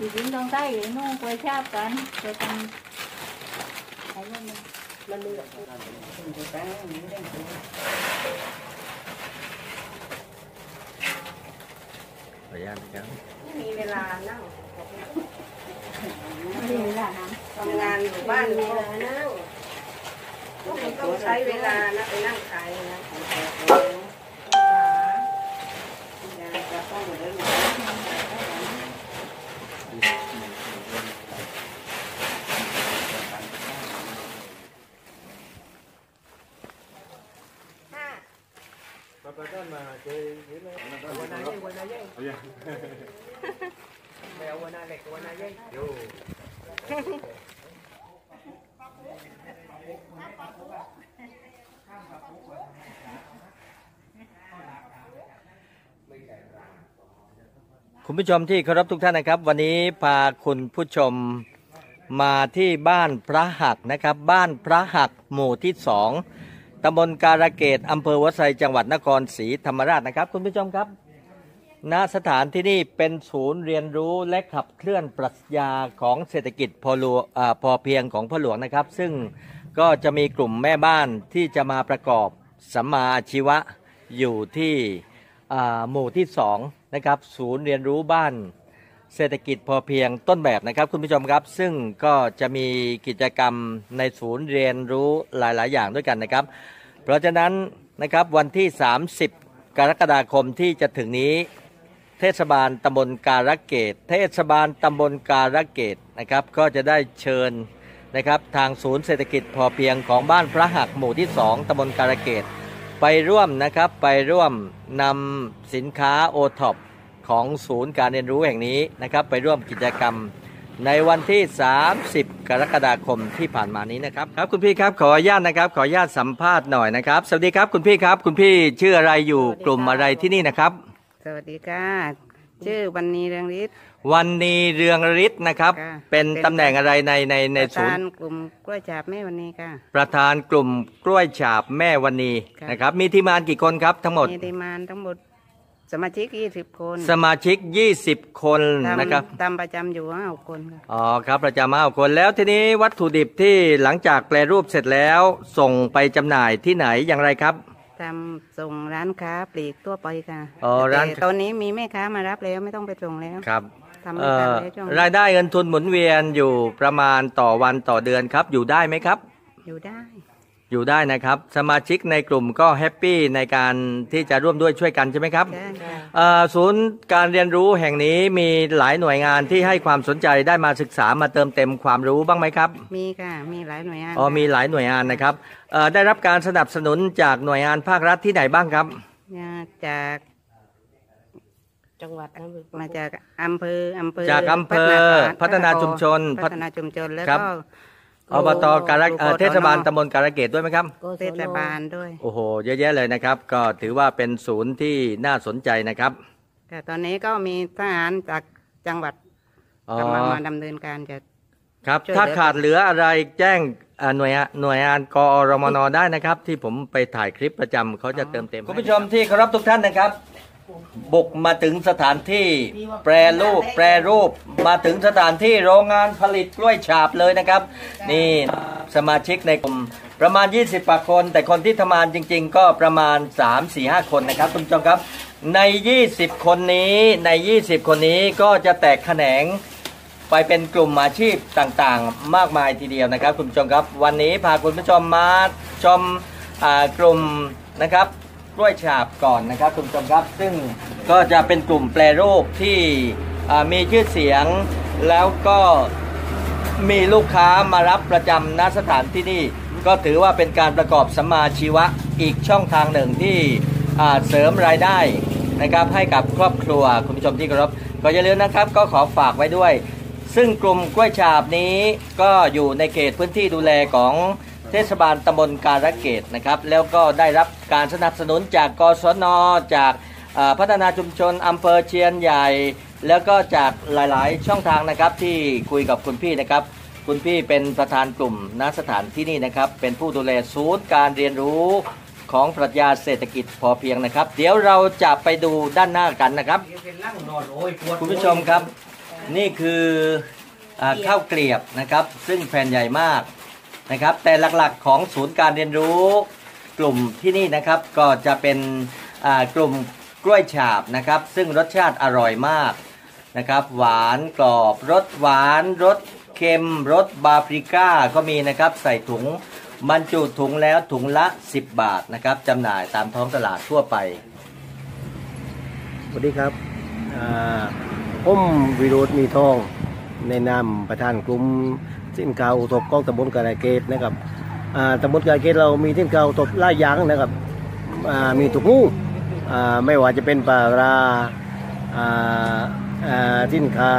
thì dính trong tay thì nó quay cháp cắn rồi còn thấy không มันเลือกคุณจะตั้งอย่างนี้ได้ไหมขออนุญาตนะครับไม่มีเวลานั่ง thì là nắng ทำงานอยู่บ้านมีเวลานั่งก็ไม่ต้องใช้เวลานะไปนั่งขายนะอยากจะต้องเดิน คุณผู้ชมที่เคารพทุกท่านนะครับ วันนี้พาคุณผู้ชมมาที่บ้านพระหักนะครับ บ้านพระหักหมู่ที่สองตำบลการะเกดอำเภอวัดไซจังหวัดนครศรีธรรมราชนะครับ คุณผู้ชมครับณสถานที่นี่เป็นศูนย์เรียนรู้และขับเคลื่อนปรัชญาของเศรษฐกิจพอหลวงพอเพียงของพ่อหลวงนะครับ ซึ่งก็จะมีกลุ่มแม่บ้านที่จะมาประกอบสัมมาชีวะอยู่ที่หมู่ที่สอง นะครับศูนย์เรียนรู้บ้านเศรษฐกิจพอเพียงต้นแบบนะครับ คุณผู้ชมครับ ซึ่งก็จะมีกิจกรรมในศูนย์เรียนรู้หลาย ๆ อย่างด้วยกันนะครับ เพราะฉะนั้นนะครับวันที่ 30 กรกฎาคมที่จะถึงนี้ เทศบาลตำบลการะเกดเทศบาลตำบลการะเกดนะครับ ก็จะได้เชิญนะครับทางศูนย์เศรษฐกิจพอเพียงของบ้านพระหักหมู่ที่ 2ตำบลการะเกด ไปร่วมนะครับไปร่วมนำสินค้าโอท็อปของศูนย์การเรียนรู้แห่งนี้นะครับ ไปร่วมกิจกรรมในวันที่ 30 กรกฎาคมที่ผ่านมานี้นะครับครับคุณพี่ครับขออนุญาตนะครับ ขออนุญาตสัมภาษณ์หน่อยนะครับ สวัสดีครับคุณพี่ครับ คุณพี่ชื่ออะไรอยู่กลุ่มอะไรที่นี่นะครับ สวัสดีค่ะชื่อวันนีเรืองฤทธิ์ วันนีเรืองฤทธิ์นะครับ ค่ะเป็นเป็นตำแหน่งอะไรในในในประศูนธานย์ กลุ่มกล้วยฉาบแม่วันนี้ค่ะ ประธานกลุ่มกล้วยฉาบแม่วันนีค่ะ นะครับ มีทีมงานกี่คนครับทั้งหมด มีดีมานทั้งหมดสมาชิก20คนสมาชิก 20 คนนะครับทำทำประจำอยู่ห้าคนค่ะ อ๋อครับประจำห้าคนแล้วทีนี้วัตถุดิบที่หลังจากแปลรูปเสร็จแล้วส่งไปจำหน่ายที่ไหนอย่างไรครับ ทำส่งร้านค้าปลีกทั่วไปค่ะอ๋อร้าน แต่ตอนนี้มีแม่ค้ามารับแล้วไม่ต้องไปส่งแล้ว ครับ ทำไม่เอ่ทันอแล้วช่วงรายได้เงินทุนหมุนเวียนอยู่ประมาณต่อวันต่อเดือนครับ อยู่ได้ไหมครับ อยู่ได้อยู่ได้นะครับ สมาชิกในกลุ่มก็แฮปปี้ในการที่จะร่วมด้วยช่วยกันใช่ไหมครับ ได้ค่ะเอ่อศูนย์การเรียนรู้แห่งนี้มีหลายหน่วยงานที่ให้ความสนใจได้มาศึกษามาเติมเต็มความรู้บ้างไหมครับมีค่ะมีหลายหน่วยงานอ๋อมีหลายหน่วยงานนะครับเอ่อได้รับการสนับสนุนจากหน่วยงานภาครัฐที่ไหนบ้างครับมาจาก จังหวัดนะมาจากอำเภออำเภอจากอำเภอพัฒนาชุมชนพัฒนาชุมชนแล้วครับก็อบตการะเอ่อโกศนเทศบาลตำบลการะเกดด้วยไหมครับโกศเทศบาลด้วย โอ้โห เยอะแยะเลยนะครับ ก็ถือว่าเป็นศูนย์ที่น่าสนใจนะครับ แต่ตอนนี้ก็มีทหารจากจังหวัดอ๋อกำลังมาดำเนินการจะครับช่วยเหลือถ้าขาดเหลืออะไรแจ้งเอ่อหน่วยหน่วยงานกอรมนได้นะครับ ที่ผมไปถ่ายคลิปประจำเขาจะเติมเต็มคุณผู้ชมที่เคารพทุกท่านนะครับ บุกมาถึงสถานที่แปรรูปแปรรูปมาถึงสถานที่โรงงานผลิตกล้วยฉาบเลยนะครับ นี่สมาชิกในกลุ่มประมาณ 20กว่าคน แต่คนที่ทำงานจริง ๆ ก็ประมาณ 3 4 5 คนนะครับคุณผู้ชมครับ ใน 20 คนนี้ใน 20 คนนี้ก็จะแตกแขนงไปเป็นกลุ่มอาชีพต่างๆ มากมายทีเดียวนะครับ คุณผู้ชมครับ วันนี้พาคุณผู้ชมมาชมอ่ากลุ่มนะครับก ล้วยฉาบก่อนนะครับคุณผู้ชมครับ ซึ่งก็จะเป็นกลุ่มแปรรูปที่มีชื่อเสียงแล้วก็มีลูกค้ามารับประจำณสถานที่นี่ ก็ถือว่าเป็นการประกอบสัมมาชีวะอีกช่องทางหนึ่งที่เสริมรายได้นะครับให้กับครอบครัวคุณผู้ชมที่เคารพก็อย่าลืมนะครับก็ขอฝากไว้ด้วย ซึ่งกลุ่มกล้วยฉาบนี้ก็อยู่ในเขตพื้นที่ดูแลของ เทศบาลตำบลการะเกดนะครับ แล้วก็ได้รับการสนับสนุนจากกศนจากพัฒนาชุมชนอำเภอเชียนใหญ่ แล้วก็จากหลายๆ ช่องทางนะครับที่คุยกับคุณพี่นะครับ คุณพี่เป็นประธานกลุ่มณสถานที่นี่นะครับ เป็นผู้ดูแลศูนย์การเรียนรู้ของปรัชญาเศรษฐกิจพอเพียงนะครับ เดี๋ยวเราจะไปดูด้านหน้ากันนะครับ คุณผู้ชมครับ นี่คืออข้าวเกลียบนะครับ ซึ่งแผ่นใหญ่มาก นะครับ แต่หลักๆของศูนย์การเรียนรู้กลุ่มที่นี่นะครับก็จะเป็นกลุ่มกล้วยฉาบนะครับ ซึ่งรสชาติอร่อยมากนะครับ หวานกรอบรสหวานรสเค็มรสบาปริก้าก็มีนะครับใส่ถุงบรรจุถุงแล้วถุงละ 10 บาทนะครับจำหน่ายตามท้องตลาดทั่วไปสวัสดีครับอ่าผมวิโรธมีทองในนามประธานกลุ่ม สินค้าอุทบกองตำบลกระเกตนะครับอ่าตำบลกระเกตเรามีสินค้าอุทบหลายอย่างนะครับอ่ามีทุกมู่อ่าไม่ว่าจะเป็นปลาราอ่าอ่าสินค้า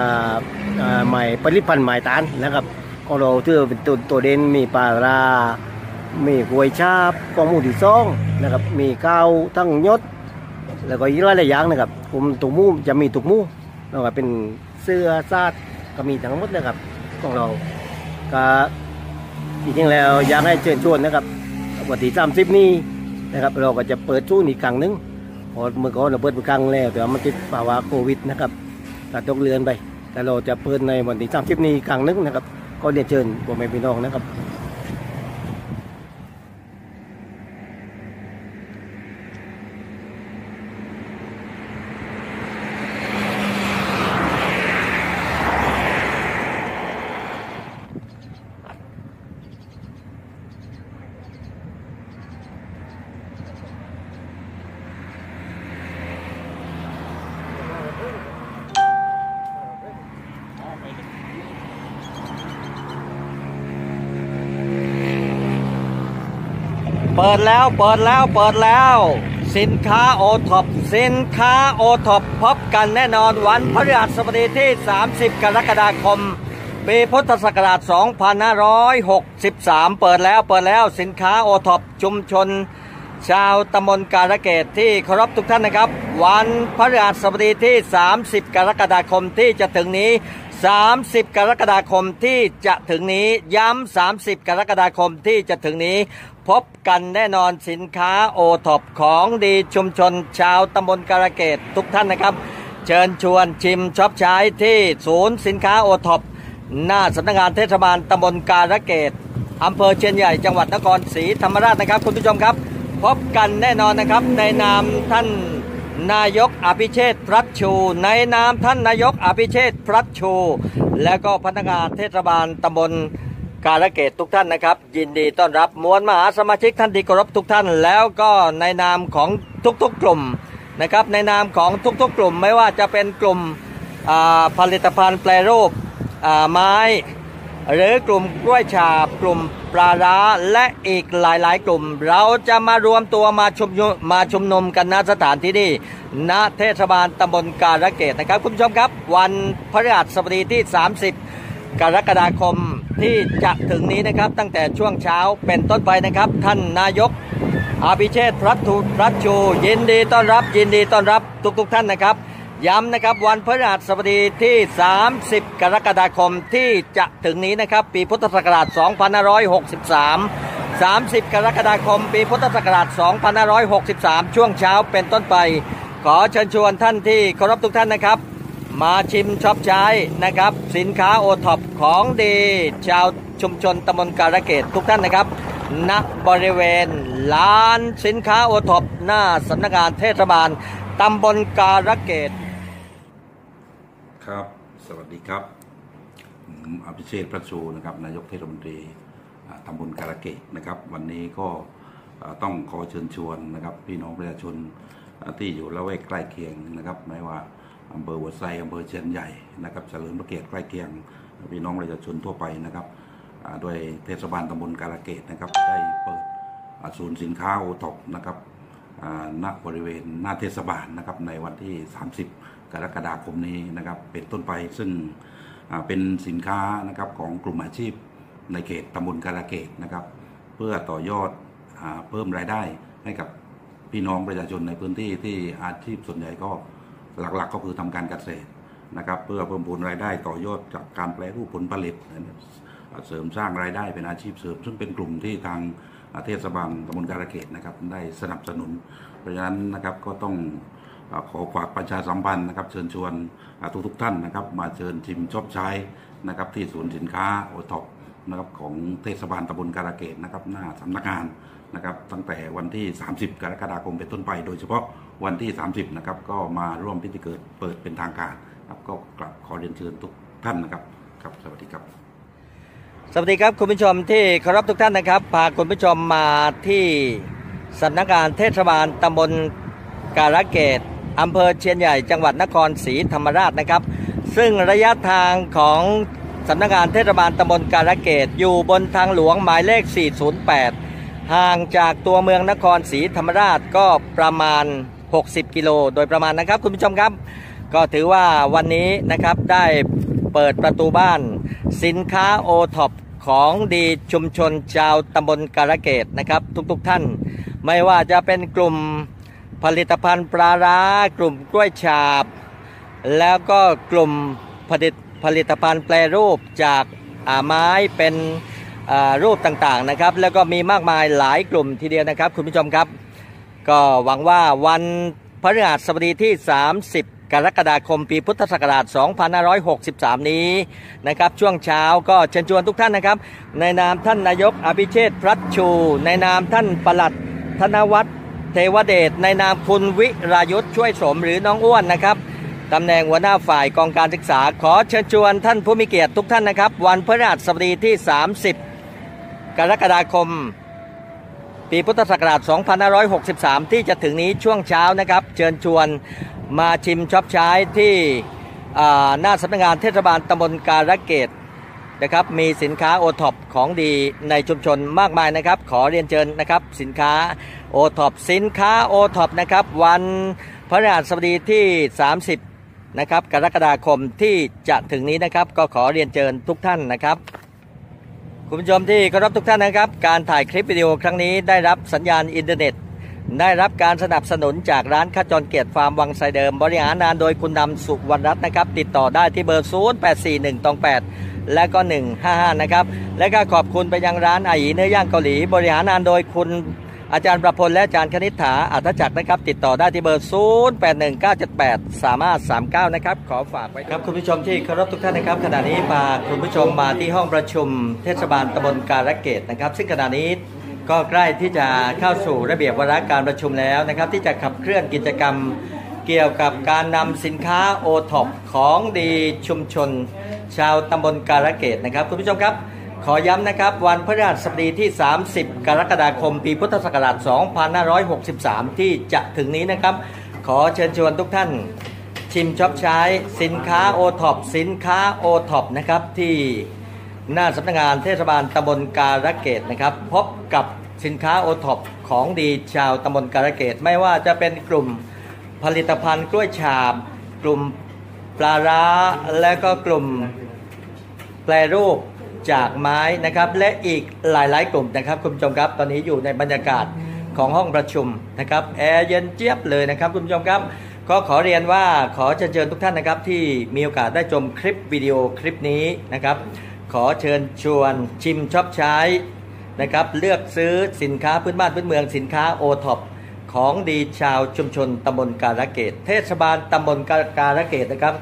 อ่าใหม่ผลิตภัณฑ์ใหม่ตานนะครับของเราถือเป็นตัวตัวเด่นมีปลารามีกวยชาบกองหมูที่ซองนะครับมีข้าวทั้งยศ แล้วก็อีกหลายอย่างนะครับกลุ่มตุกมูจะมีตุกมูแล้วก็เป็นเสื้อซาดก็มีทั้งหมดนะครับของเรา ก็จริงๆแล้วอยากให้เชิญชวนนะครับวันที่สามสิบนี้นะครับเราก็จะเปิดช่วงนี้ครั้งหนึงพอเมื่อก่อนเราเปิดครั้งแล้วแต่ว่ามันติดภาวะโควิดนะครับตัดตกเรือนไป แต่เราจะเปิดในวันที่สามสิบนี้ครั้งหนึงนะครับ ก็เรียนเชิญพ่อแม่พี่น้องนะครับ ปิดแล้วเปิดแล้วเปิดแล้ว สินค้าโอท็อปสินค้าโอท็อปพบกันแน่นอนวันพฤหัสบดีที่ 30 กรกฎาคม ปีพุทธศักราช 2563 เปิดแล้วเปิดแล้วสินค้าโอท็อปชุมชน ชาวตำบลการะเกดที่เคารพทุกท่านนะครับ วันพฤหัสบดีที่ 30 กรกฎาคมที่จะถึงนี้ 30 กรกฎาคมที่จะถึงนี้ย้ำ 30 กรกฎาคมที่จะถึงนี้ พบกันแน่นอนสินค้าโอท็อปของดีชุมชน ชาวตำบลการะเกดทุกท่านนะครับ เชิญชวนชิมช็อปใช้ที่ศูนย์สินค้าโอท็อปหน้าสำนักงานเทศบาลตำบลการะเกดอำเภอเชียนใหญ่จังหวัดนครศรีธรรมราชนะครับ คุณผู้ชมครับ พบกันแน่นอนนะครับ ในนามท่านนายกอภิเชษพรัชชู ในนามท่านนายกอภิเชษพรัชชู และก็พนักงานเทศบาลตำบลการะเกดทุกท่านนะครับ ยินดีต้อนรับมวลมหาสมาชิกท่านที่เคารพทุกท่าน แล้วก็ในนามของทุกๆกลุ่มนะครับ ในนามของทุกๆกลุ่มไม่ว่าจะเป็นกลุ่มอ่าผลิตภัณฑ์แปรรูปอ่าไม้ หรือกลุ่มกล้วยฉาบกลุ่มปลาร้าและอีกหลายๆ กลุ่ม เราจะมารวมตัวมาชุมมาชุมนุมกันณสถานที่นี่ณเทศบาลตำบลการะเกดนะครับ คุณผู้ชมครับ วันพฤหัสบดีที่ 30 กรกฎาคมที่จะถึงนี้นะครับ ตั้งแต่ช่วงเช้าเป็นต้นไปนะครับ ท่านนายกอาภิเชษพรัตุรัตชูยินดีต้อนรับยินดีต้อนรับทุกๆท่านนะครับ ย้ำนะครับวันพฤหัสบดีที่ 30 กรกฎาคมที่จะถึงนี้นะครับ ปีพุทธศักราช 2563 30 กรกฎาคม ปีพุทธศักราช 2563 ช่วงเช้าเป็นต้นไป ขอเชิญชวนท่านที่เคารพทุกท่านนะครับ มาชิมช็อปใช้นะครับ สินค้าโอท็อปของดี ชาวชุมชนตำบลการะเกดทุกท่านนะครับณบริเวณลานสินค้าโอท็อปหน้าสำนักงานเทศบาลตำบลการะเกด ครับ สวัสดีครับผมอภิเชษพระชูนะครับ นายกเทศมนตรีตำบลกาลเกตนะครับ วันนี้ก็ต้องขอเชิญชวนนะครับ พี่น้องประชาชนที่อยู่ละแวกใกล้เคียงนะครับ ไม่ว่าอำเภอหัวไซอำเภอเชียนใหญ่นะครับเฉลิมพระเกียรติใกล้เคียง พี่น้องประชาชนทั่วไปนะครับโดยเทศบาลตำบลกาลเกตนะครับ ได้เปิดศูนย์สินค้าโอท็อปนะครับณบริเวณหน้าเทศบาลนะครับในวันที่ 30 กรกฎาคมนี้นะครับเป็นต้นไปซึ่งเป็นสินค้านะครับของกลุ่มอาชีพในเขตตำบลกาลเกตนะครับ เพื่อต่อยอดอเพิ่มรายได้ให้กับพี่น้องประชาชนในพื้นที่ที่อาชีพส่วนใหญ่ก็หลักๆ ก็คือทำการเกษตรนะครับ เพื่อเพิ่มพูนรายได้ต่อยอดจากการแปรรูปผลผลิตเสริมสร้างรายได้เป็นอาชีพเสริม ซึ่งเป็นกลุ่มที่ทางเทศบาลตำบลการะเกดนะครับได้สนับสนุน เพราะฉะนั้นนะครับก็ต้อง ขอฝากประชาสัมพันธ์นะครับ เชิญชวนทุกทุกท่านนะครับ มาเชิญชิมชอบใช้นะครับ ที่ศูนย์สินค้าโอท็อปนะครับของเทศบาลตำบลการะเกดนะครับ หน้าสำนักงานนะครับ ตั้งแต่วันที่ 30 กรกฎาคมเป็นต้นไป โดยเฉพาะวันที่ 30 นะครับ ก็มาร่วมพิธีเกิดเปิดเป็นทางการครับก็กลับขอเรียนเชิญทุกท่านนะครับครับสวัสดีครับ สวัสดีครับคุณผู้ชมที่เคารพทุกท่านนะครับพาคุณผู้ชมมาที่สำนักงานเทศบาลตำบลการะเกด อำเภอเชียนใหญ่จังหวัดนครศรีธรรมราชนะครับ ซึ่งระยะทางของสำนักงานเทศบาลตำบลการะเกดอยู่บนทางหลวงหมายเลข 408 ห่างจากตัวเมืองนครศรีธรรมราชก็ประมาณ 60 กิโลโดยประมาณนะครับคุณผู้ชมครับ ก็ถือว่าวันนี้นะครับได้เปิดประตูบ้าน สินค้าโอท็อปของดีชุมชนชาวตำบลการะเกดนะครับ ทุกๆทท่าน ไม่ว่าจะเป็นกลุ่ม ผลิตภัณฑ์ปลาร้ากลุ่มกล้วยฉาบ แล้วก็กลุ่มผลิตผลิตภัณฑ์แปรรูปจากอ่าไม้เป็นอ่ารูปต่างๆนะครับ แล้วก็มีมากมายหลายกลุ่มทีเดียวนะครับ คุณผู้ชมครับ ก็หวังว่าวันพฤหัสบดีที่ 30 กรกฎาคมปีพุทธศักราช 2563 นี้นะครับ ช่วงเช้าก็เชิญชวนทุกท่านนะครับ ในนามท่านนายกอภิเชษพรัชชู ในนามท่านปลัดธนวัฒน์ เทวเดชในนามคุณวิรายุทธ์ช่วยสมหรือน้องอ้วนนะครับตำแหน่งหัวหน้าฝ่ายกองการศึกษา ขอเชิญชวนท่านผู้มีเกียรติทุกท่านนะครับ วันพฤหัสบดีที่ 30 กรกฎาคม ปีพุทธศักราช 2563 ที่จะถึงนี้ช่วงเช้านะครับ เชิญชวนมาชิมช็อปใช้ที่หน้าสำนักงานเทศบาลตำบลการะเกด นะครับมีสินค้าโอท็อปของดีในชุมชนมากมายนะครับ ขอเรียนเชิญนะครับสินค้าโอท็อปสินค้าโอท็อปนะครับวันพฤหัสบดีที่ 30นะครับกรกฎาคมที่จะถึงนี้นะครับ ก็ขอเรียนเชิญทุกท่านนะครับคุณผู้ชมที่เคารพทุกท่านนะครับ การถ่ายคลิปวิดีโอครั้งนี้ได้รับสัญญาณอินเทอร์เน็ต ได้รับการสนับสนุนจากร้านข้าวจรเกียรติฟาร์มวังไซเดิม บริหารงานโดยคุณดำสุวรรณรัตน์นะครับ ติดต่อได้ที่เบอร์ 0 8 4 1ตอง8และก็ 155 นะครับ และก็ขอบคุณไปยังร้านอาหยีเนื้อย่างเกาหลี บริหารงานโดยคุณอาจารย์ประพลและอาจารย์คณิษฐาอัธจักรนะครับ ติดต่อได้ที่เบอร์ 0 8 1 9 7 8 3 5 3 9 นะครับ ขอฝากไว้ครับคุณผู้ชมที่เคารพทุกท่านนะครับ ขณะนี้พาคุณผู้ชมมาที่ห้องประชุมเทศบาลตำบลการะเกดนะครับ ซึ่งขณะนี้ ก็ใกล้ที่จะเข้าสู่ระเบียบวาระการประชุมแล้วนะครับ ที่จะขับเคลื่อนกิจกรรมเกี่ยวกับการนำสินค้าโอท็อปของดีชุมชน ชาวตำบลการะเกดนะครับ คุณผู้ชมครับ ขอย้ำนะครับวันพฤหัสบดีที่ 30 กรกฎาคม ปีพุทธศักราช 2563 ที่จะถึงนี้นะครับ ขอเชิญชวนทุกท่านชิมช็อปใช้สินค้าโอท็อปสินค้าโอท็อปนะครับที่หน้าสำนักงานเทศบาลตำบลการะเกดนะครับ พบกับ สินค้าโอท็อปของดีชาวตำบลการะเกดไม่ว่าจะเป็นกลุ่มผลิตภัณฑ์กล้วยฉาบ กลุ่มปลาร้าและก็กลุ่มแปรรูปจากไม้นะครับ และอีกหลายๆ กลุ่มนะครับ คุณผู้ชมครับ ตอนนี้อยู่ในบรรยากาศของห้องประชุมนะครับแอร์เย็นเจี๊ยบเลยนะครับคุณผู้ชมครับ ก็ขอเรียนว่าขอเชิญทุกท่านนะครับ ที่มีโอกาสได้ชมคลิปวิดีโอคลิปนี้นะครับ ขอเชิญชวนชิมชอปใช้ นะครับเลือกซื้อสินค้าพื้นบ้านพื้นเมืองสินค้าโอท็อปของดีชาวชุมชนตำบลการะเกดเทศบาลตำบลการะเกดนะครับ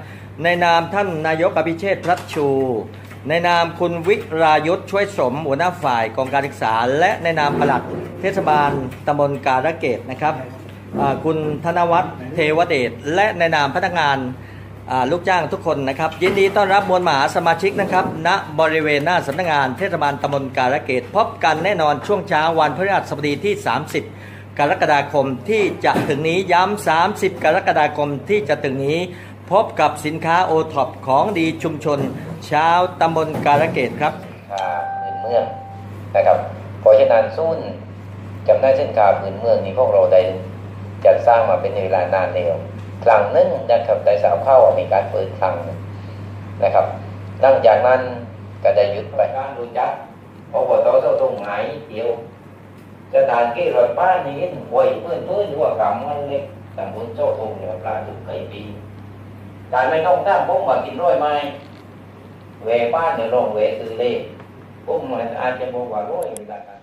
ในนามท่านนายกอภิเชษพรัชชู ในนามคุณวิรายุทธ์ช่วยสมหัวหน้าฝ่ายกองการศึกษา และในนามปลัดเทศบาลตำบลการะเกดนะครับคุณธนวัฒน์เทวเดชและในนามพนักงาน ลูกจ้างทุกคนนะครับยินดีต้อนรับมวลมหาสมาชิกนะครับณบริเวณหน้าสำนักงานเทศบาลตำบลการะเกดพบกันแน่นอนช่วงเช้าวันพฤหัสบดีที่ 30 กรกฎาคมที่จะถึงนี้ย้ำ 30 กรกฎาคมที่จะถึงนี้ พบกับสินค้าโอท็อปของดีชุมชนชาวตำบลการะเกดครับค้าพื้นเมืองนะครับเพราะฉะนั้นสู้นจำได้เส้นค้าพื้นเมืองนี้พวกเราได้จัดสร้างมาเป็นเวลานานแล้ว ครั้งหนึงนะครับได้สาวเข้ามีการเปิดครั้งนะครับหลังจากนั้นก็ได้ยุดไปการรู้จักเพราะว่าเราต้องตรงไหนเดียวจะทานกี่ร้อยป้านี่หวยเพื่อนเพื่อนหัวกำมันเล็กต่างคนโจ้าทงเนี่ยปลาทุกไก่ปีการไม่ต้องตั้งผมมากินร้อยไม้เวบ้านในโรงเวคือเล่ผมอาจจะบอกว่าร้อยเวลาการ